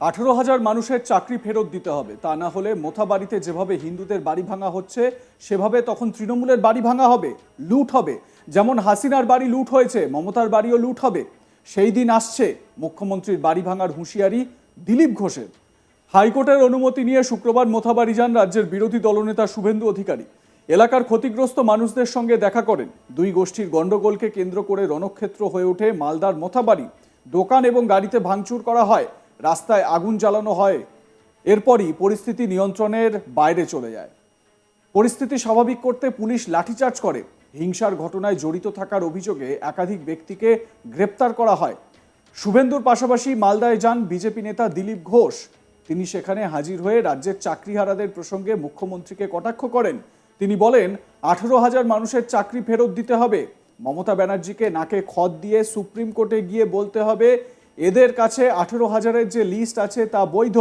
আঠেরো হাজার মানুষের চাকরি ফেরত দিতে হবে। তা না হলে মোথাবাড়িতে যেভাবে হিন্দুদের বাড়ি ভাঙা হচ্ছে, সেভাবে তখন তৃণমূলের বাড়ি ভাঙা হবে, লুট হবে। যেমন হাসিনার বাড়ি লুট হয়েছে, মমতার বাড়িও লুট হবে। সেই দিন আসছে মুখ্যমন্ত্রীর বাড়ি ভাঙার হুঁশিয়ারি দিলীপ ঘোষের। হাইকোর্টের অনুমতি নিয়ে শুক্রবার মোথাবাড়ি যান রাজ্যের বিরোধী দলনেতা শুভেন্দু অধিকারী। এলাকার ক্ষতিগ্রস্ত মানুষদের সঙ্গে দেখা করেন। দুই গোষ্ঠীর গণ্ডগোলকে কেন্দ্র করে রণক্ষেত্র হয়ে ওঠে মালদার মোথাবাড়ি। দোকান এবং গাড়িতে ভাঙচুর করা হয়। রাস্তায় আগুন জ্বালানো হয়, এরপরই পরিস্থিতি নিয়ন্ত্রণের বাইরে চলে যায়। পরিস্থিতি স্বাভাবিক করতে পুলিশ লাঠিচার্জ করে। হিংসার ঘটনায় জড়িত থাকার অভিযোগে একাধিক ব্যক্তিকে গ্রেপ্তার করা হয়। শুভেন্দুর পাশাপাশি মালদায় যান বিজেপি নেতা দিলীপ ঘোষ। তিনি সেখানে হাজির হয়ে রাজ্যের চাকরিহারাদের প্রসঙ্গে মুখ্যমন্ত্রীকে কটাক্ষ করেন। তিনি বলেন, আঠেরো হাজার মানুষের চাকরি ফেরত দিতে হবে। মমতা ব্যানার্জিকে নাকে খত দিয়ে সুপ্রিম কোর্টে গিয়ে বলতে হবে এদের কাছে আঠেরো হাজারের যে লিস্ট আছে তা বৈধ।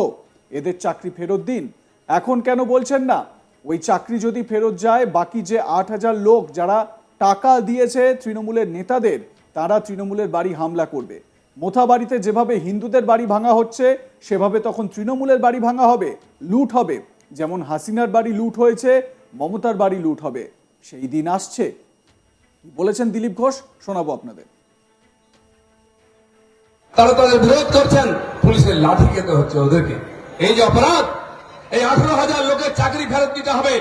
এদের চাকরি ফেরত দিন। এখন কেন বলছেন না? ওই চাকরি যদি ফেরত যায়, বাকি যে আট হাজার লোক যারা টাকা দিয়েছে তৃণমূলের নেতাদের, তারা তৃণমূলের বাড়ি হামলা করবে। মোথা বাড়িতে যেভাবে হিন্দুদের বাড়ি ভাঙা হচ্ছে, সেভাবে তখন তৃণমূলের বাড়ি ভাঙা হবে, লুট হবে। যেমন হাসিনার বাড়ি লুট হয়েছে, মমতার বাড়ি লুট হবে। সেই দিন আসছে। বলেছেন দিলীপ ঘোষ? শোনাবো আপনাদের। তারা তাদের বিরোধ করছেন, পুলিশের লাঠি খেতে হচ্ছে ওদেরকে। এই যে অপরাধ, এই আঠারো হাজার লোকের চাকরি ফেরত দিতে হবে,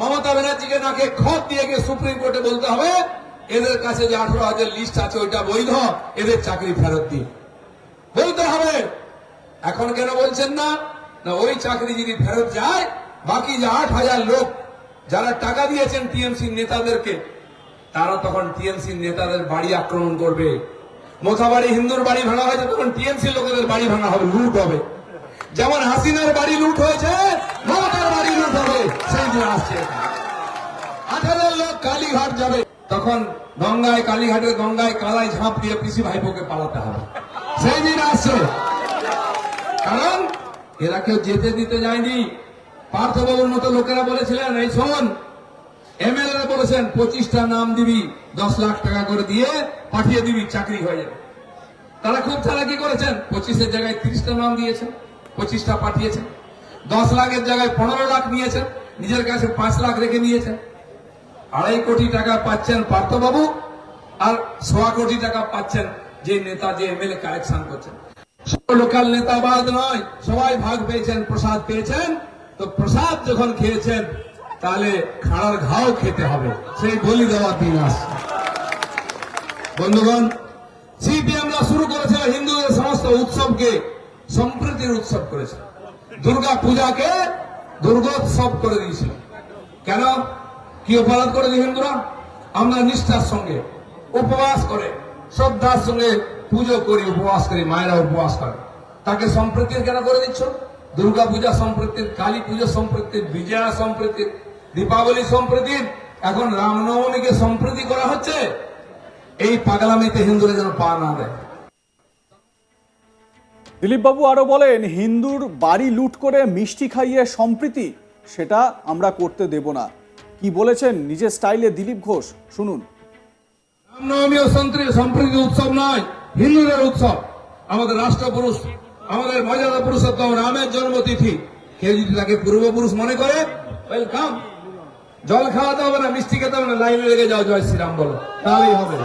মমতা ব্যানার্জিকে নাকে খত দিয়ে গিয়ে সুপ্রিম কোর্টে বলতে হবে, এদের কাছে যে আঠারো হাজার লিস্ট আছে, ওইটা বৈধ, এদের চাকরি ফেরত দিন। বলতে হবে, এখন কেন বলছেন না? না, ওই চাকরি যদি ফেরত যায়, বাকি যে আট হাজার লোক যারা টাকা দিয়েছেন টিএমসি নেতাদেরকে, তারা তখন টিএমসি নেতাদের বাড়ি আক্রমণ করবে। মোথাবাড়ি হিন্দুর বাড়ি ভাঙা হয়েছে, তখন টিএমসি লোকেদের বাড়ি ভাঙা হবে, লুট হবে। যেমন হাসিনার বাড়ি লুট হয়েছে, মমতার বাড়ি লুট হবে, সেই দিন আসছে। হাজার লোক কালীঘাট যাবে, তখন গঙ্গায় কালীঘাটের গঙ্গায় কালায় ঝাঁপ দিয়ে পিসি ভাইপোকে পালাতে হবে। সেই দিন আসছে। কারণ এরা কেউ যেতে দিতে যায়নি। পার্থবাবুর মতো লোকেরা বলেছিলেন, এই শোন এমএলএ বলেছেন, পঁচিশটা নাম দিবি, দশ লাখ টাকা করে দিয়ে পাঠিয়ে দিবি, চাকরি হয়ে যাবে। তারা খুব চালাকি করেছেন, পঁচিশের জায়গায় তিরিশটা নাম দিয়েছেন, পঁচিশটা পাঠিয়েছেন। দশ লাখের জায়গায় পনেরো লাখ নিয়েছেন, নিজের কাছে পাঁচ লাখ রেখে নিয়েছেন। আড়াই কোটি টাকা পাচ্ছেন পার্থবাবু, আর সোয়া কোটি টাকা পাচ্ছেন যে নেতা, যে এমএলএ কালেকশন করছেন। লোকাল নেতা বাদ নয়, সবাই ভাগ পেয়েছেন, প্রসাদ পেয়েছেন। তো প্রসাদ যখন খেয়েছেন তাহলে খাড়ার ঘাও খেতে হবে। সেই বলি দেওয়ার দিন আসছে বন্ধুগণ সিপিএমরা শুরু করেছিল হিন্দুদের সমস্ত উৎসবকে সম্প্রীতির উৎসব করেছে। দুর্গা পূজাকে দুর্গোৎসব করে দিয়েছিল কেন? কি অপরাধ করেছে হিন্দুরা? আমরা নিষ্ঠার সঙ্গে উপবাস করে, শ্রদ্ধার সঙ্গে পুজো করি, উপবাস করি, মায়েরা উপবাস করে। তাকে সম্প্রীতির কেন করে দিচ্ছ? দুর্গা পূজা সম্প্রীতির, কালী পুজো সম্প্রীতির, বিজয়া সম্প্রীতির দীপাবলি সম্প্রীতির এখন রামনবমীকে সম্প্রীতি করা হচ্ছে। এই পাগলামিতে হিন্দুরা যেন পা না দেয়। দিলীপবাবু আরও বলেন হিন্দুর বাড়ি লুট করে মিষ্টি খাইয়ে সম্প্রীতি সেটা আমরা করতে দেব না। কি বলেছেন নিজের স্টাইলে দিলীপ ঘোষ? শুনুন। রামনবমী ও সম্প্রীতি উৎসব নয় হিন্দুদের উৎসব। আমাদের রাষ্ট্রপুরুষ আমাদের মর্যাদা পুরুষোত্তম রামের জন্মতিথি। কেউ যদি তাকে পূর্বপুরুষ মনে করে ওয়েলকাম জল খাওয়াতে হবে না মিষ্টি খেতে হবে না, লাইনে লেগে যাও জয় শ্রীরাম, বলো। তাহলেই হবে।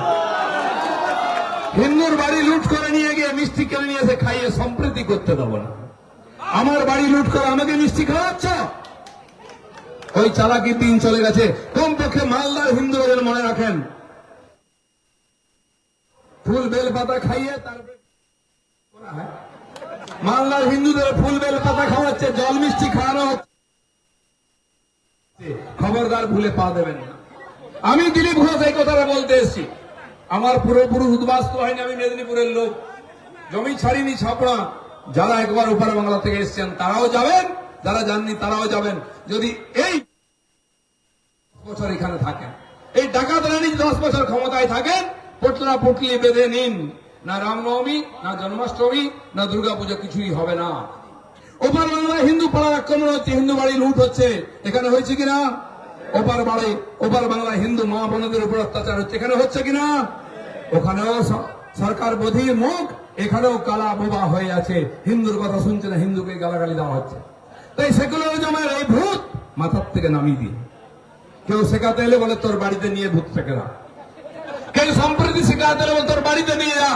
হিন্দুর বাড়ি লুট করে নিয়ে গিয়ে মিষ্টি কিনে নিয়ে এসে খাইয়ে সম্প্রীতি করতে দেবো না। আমার বাড়ি লুট করে আমাকে মিষ্টি খাওয়াচ্ছ? ওই চালাকি দিন চলে গেছে। কমপক্ষে মালদার হিন্দুরা যেন মনে রাখেন। ফুল বেল পাতা খাইয়ে তারপরে মালদার হিন্দুদের ফুল বেল পাতা খাওয়াচ্ছে, জল মিষ্টি খাওয়ানো হচ্ছে। খবরদার ভুলে পা দেবেন না। আমি দিলীপ ঘোষ এই কথাটা বলতে এসেছি। আমার পুরোপুরুষ উদ্বাস্ত হয়নি আমি মেদিনীপুরের লোক। জমি ছাড়িনি, ছাপড়া। যারা একবার উপর বাংলা থেকে এসেছেন, তারাও যাবেন। যারা যাননি, তারাও যাবেন। যদি এই বছর এখানে থাকেন, এই ডাকাত রানী দশ বছর ক্ষমতায় থাকেন, পটলা পটলি বেঁধে নিন। না রামনবমী না জন্মাষ্টমী, না দুর্গাপূজা কিছুই হবে না। ওপার বাংলায় হিন্দু পাড়ার আক্রমণ হচ্ছে হিন্দু বাড়ি লুট হচ্ছে। এখানে হয়েছে কিনা? ওপার বাড়ি, ওপার বাংলায় হিন্দু মা বোনদের উপর অত্যাচার হচ্ছে। এখানে হচ্ছে কিনা? ওখানেও সরকার বোধির মুখ, এখানেও কালা বোবা হয়ে আছে। হিন্দুর কথা শুনছে না, হিন্দুকে গালাগালি দেওয়া হচ্ছে। তাই সেকুলারিজমের এই ভূত মাথার থেকে নামিয়ে দিন। কেউ শেখাতে এলে বলে, তোর বাড়িতে নিয়ে ভূত শেখে না। কেউ সম্প্রীতি শেখাতে এলে বলে, তোর বাড়িতে নিয়ে যা।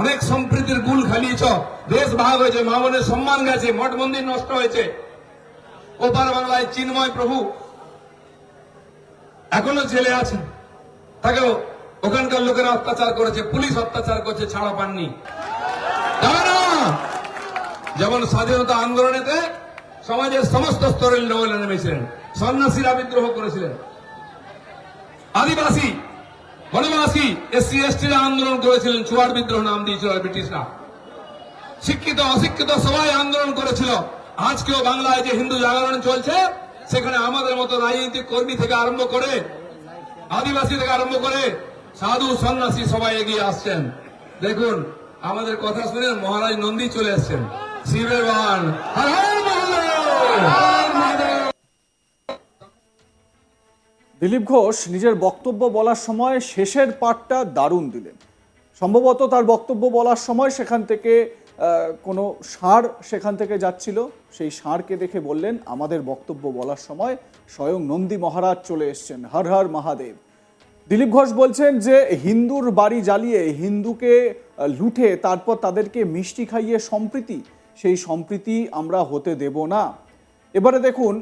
অনেক সম্প্রীতির গুল খালিয়েছ। দেশ ভাগ হয়েছে মামনের সম্মান গেছে, মঠ মন্দির নষ্ট হয়েছে। ওপার বাংলায় চিন্ময় প্রভু এখনও জেলে আছে। তাকেও ওখানকার লোকেরা অত্যাচার করেছে, পুলিশ অত্যাচার করছে, ছাড়া পাননি। যেমন স্বাধীনতা আন্দোলনেতে সমাজের সমস্ত স্তরের লোকেরা নেমেছিলেন, সন্ন্যাসীরা বিদ্রোহ করেছিলেন। আদিবাসী বনবাসী এসসি এসটিরা আন্দোলন করেছিলেন, চুয়ার বিদ্রোহ নাম দিয়েছিল ব্রিটিশরা। শিক্ষিত, অশিক্ষিত সবাই আন্দোলন করেছিল। আজকেও বাংলায় যে হিন্দু জাগরণ চলছে, সেখানে আমাদের মতো রাজনৈতিক কর্মী থেকে আরম্ভ করে, আদিবাসী থেকে আরম্ভ করে সাধু, সন্ন্যাসী সবাই এগিয়ে আসছেন। দেখুন, আমাদের কথা শুনে মহারাজ নন্দী চলে আসছেন শিবের বান হর হর দিলীপ ঘোষ নিজের বক্তব্য বলার সময় শেষের পাঠটা দারুণ দিলেন। সম্ভবত তার বক্তব্য বলার সময় সেখান থেকে কোনো ষাঁড় সেখান থেকে যাচ্ছিল। সেই ষাঁড়কে দেখে বললেন, আমাদের বক্তব্য বলার সময় স্বয়ং নন্দী মহারাজ চলে এসছেন। হর হর মহাদেব। দিলীপ ঘোষ বলছেন যে, হিন্দুর বাড়ি জ্বালিয়ে হিন্দুকে লুঠে তারপর তাদেরকে মিষ্টি খাইয়ে সম্প্রীতি, সেই সম্প্রীতি আমরা হতে দেব না। এবারে দেখুন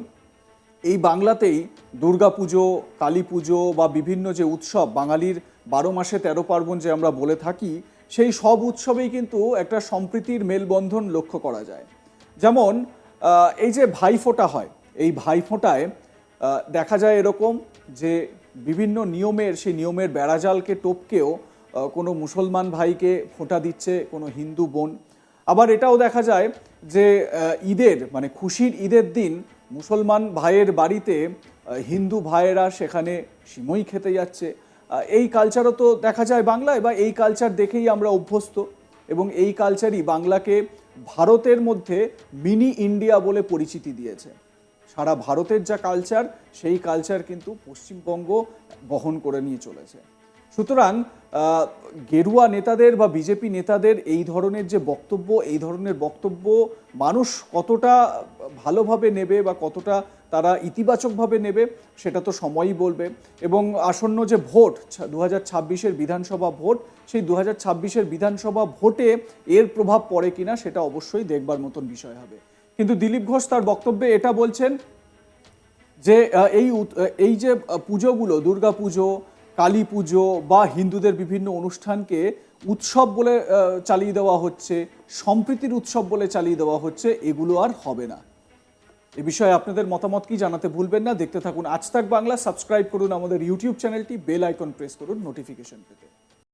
এই বাংলাতেই দুর্গাপুজো কালী পুজো বা বিভিন্ন যে উৎসব, বাঙালির বারো মাসে তেরো পার্বণ যে আমরা বলে থাকি, সেই সব উৎসবেই কিন্তু একটা সম্প্রীতির মেলবন্ধন লক্ষ্য করা যায়। যেমন এই যে ভাইফোঁটা হয়, এই ভাইফোঁটায় দেখা যায় এরকম যে বিভিন্ন নিয়মের, সেই নিয়মের বেড়াজালকে টপকেও কোনো মুসলমান ভাইকে ফোঁটা দিচ্ছে কোনো হিন্দু বোন। আবার এটাও দেখা যায় যে ঈদের মানে খুশির ঈদের দিন মুসলমান ভাইয়ের বাড়িতে হিন্দু ভাইয়েরা সেখানে সিমই খেতে যাচ্ছে। এই কালচারও তো দেখা যায় বাংলায়, বা এই কালচার দেখেই আমরা অভ্যস্ত। এবং এই কালচারই বাংলাকে ভারতের মধ্যে মিনি ইন্ডিয়া বলে পরিচিতি দিয়েছে। সারা ভারতের যা কালচার সেই কালচার কিন্তু পশ্চিমবঙ্গ বহন করে নিয়ে চলেছে। সুতরাং গেরুয়া নেতাদের বা বিজেপি নেতাদের এই ধরনের যে বক্তব্য, এই ধরনের বক্তব্য মানুষ কতটা ভালোভাবে নেবে বা কতটা তারা ইতিবাচকভাবে নেবে, সেটা তো সময়ই বলবে। এবং আসন্ন যে ভোট দু হাজার বিধানসভা ভোট, সেই দু হাজার বিধানসভা ভোটে এর প্রভাব পড়ে কিনা, সেটা অবশ্যই দেখবার মতন বিষয় হবে। কিন্তু দিলীপ ঘোষ তার বক্তব্যে এটা বলছেন যে এই এই যে পুজোগুলো দুর্গা পুজো কালী পুজো বা হিন্দুদের বিভিন্ন অনুষ্ঠানকে উৎসব বলে চালিয়ে দেওয়া হচ্ছে, সম্প্রীতির উৎসব বলে চালিয়ে দেওয়া হচ্ছে, এগুলো আর হবে না। এ বিষয়ে আপনাদের মতামত কি জানাতে ভুলবেন না। দেখতে থাকুন আজ তাক বাংলা, সাবস্ক্রাইব করুন আমাদের ইউটিউব চ্যানেলটি, বেল আইকন প্রেস করুন নোটিফিকেশন পেতে।